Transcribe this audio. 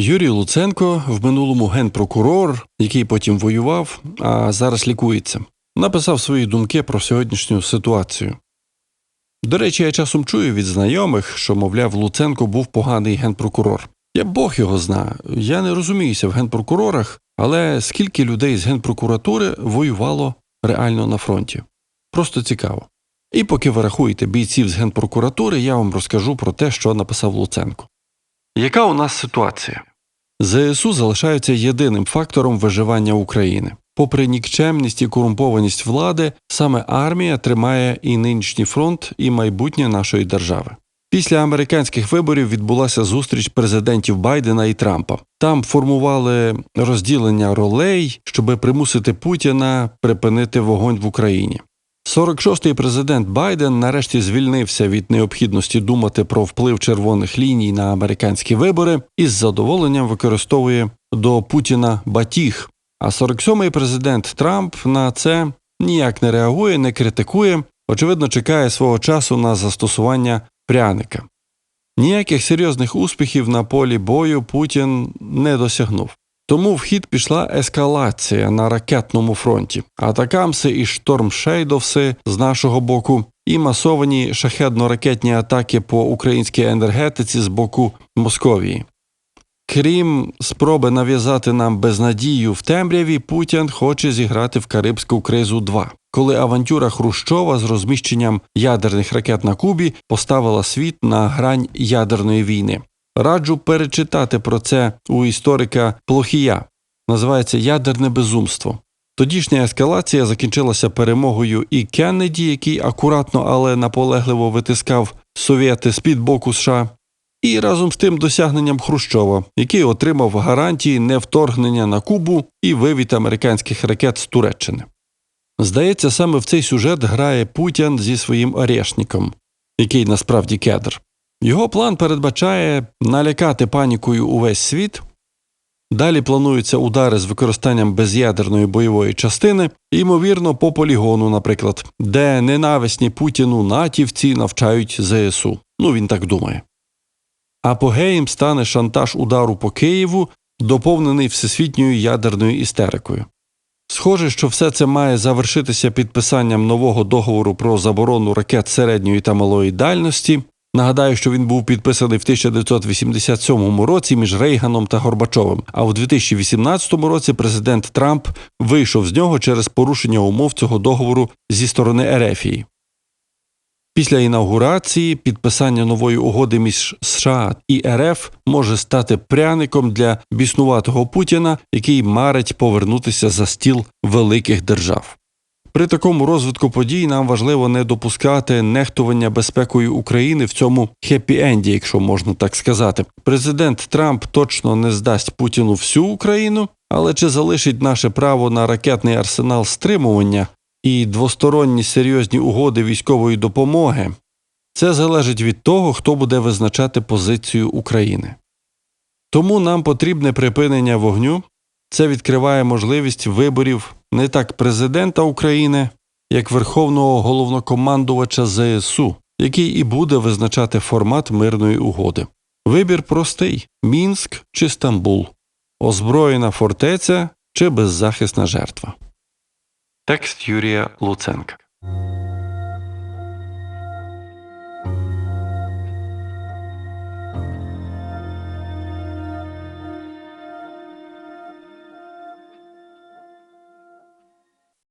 Юрій Луценко, в минулому генпрокурор, який потім воював, а зараз лікується, написав свої думки про сьогоднішню ситуацію. До речі, я часом чую від знайомих, що, мовляв, Луценко був поганий генпрокурор. Я Бог його зна. Я не розуміюся в генпрокурорах, але скільки людей з генпрокуратури воювало реально на фронті? Просто цікаво. І поки ви рахуєте бійців з генпрокуратури, я вам розкажу про те, що написав Луценко. Яка у нас ситуація? ЗСУ залишаються єдиним фактором виживання України. Попри нікчемність і корумпованість влади, саме армія тримає і нинішній фронт, і майбутнє нашої держави. Після американських виборів відбулася зустріч президентів Байдена і Трампа. Там формували розділення ролей, щоби примусити Путіна припинити вогонь в Україні. 46-й президент Байден нарешті звільнився від необхідності думати про вплив червоних ліній на американські вибори і з задоволенням використовує до Путіна батіг. А 47-й президент Трамп на це ніяк не реагує, не критикує, очевидно, чекає свого часу на застосування пряника. Ніяких серйозних успіхів на полі бою Путін не досягнув. Тому в хід пішла ескалація на ракетному фронті, атакамси і штормшейдовси з нашого боку, і масовані шахедно-ракетні атаки по українській енергетиці з боку Московії. Крім спроби нав'язати нам безнадію в темряві, Путін хоче зіграти в Карибську кризу 2 коли авантюра Хрущова з розміщенням ядерних ракет на Кубі поставила світ на грань ядерної війни. Раджу перечитати про це у історика Плохія. Називається Ядерне безумство. Тодішня ескалація закінчилася перемогою і Кеннеді, який акуратно, але наполегливо витискав совєти з-під боку США, і разом з тим досягненням Хрущова, який отримав гарантії невторгнення на Кубу і вивід американських ракет з Туреччини. Здається, саме в цей сюжет грає Путін зі своїм орешником, який насправді кедр. Його план передбачає налякати панікою увесь світ. Далі плануються удари з використанням без'ядерної бойової частини, ймовірно, по полігону, наприклад, де ненависні Путіну натівці навчають ЗСУ. Ну він так думає. Апогеєм стане шантаж удару по Києву, доповнений всесвітньою ядерною істерикою. Схоже, що все це має завершитися підписанням нового договору про заборону ракет середньої та малої дальності. Нагадаю, що він був підписаний в 1987 році між Рейганом та Горбачовим. А в 2018 році президент Трамп вийшов з нього через порушення умов цього договору зі сторони Ерефії. Після інаугурації підписання нової угоди між США і РФ може стати пряником для біснуватого Путіна, який марить повернутися за стіл великих держав. При такому розвитку подій нам важливо не допускати нехтування безпекою України в цьому хеппі-енді, якщо можна так сказати. Президент Трамп точно не здасть Путіну всю Україну, але чи залишить наше право на ракетний арсенал стримування і двосторонні серйозні угоди військової допомоги, це залежить від того, хто буде визначати позицію України. Тому нам потрібне припинення вогню. Це відкриває можливість виборів не так президента України, як Верховного головнокомандувача ЗСУ, який і буде визначати формат мирної угоди. Вибір простий: Мінськ чи Стамбул, озброєна фортеця чи беззахисна жертва. Текст Юрія Луценка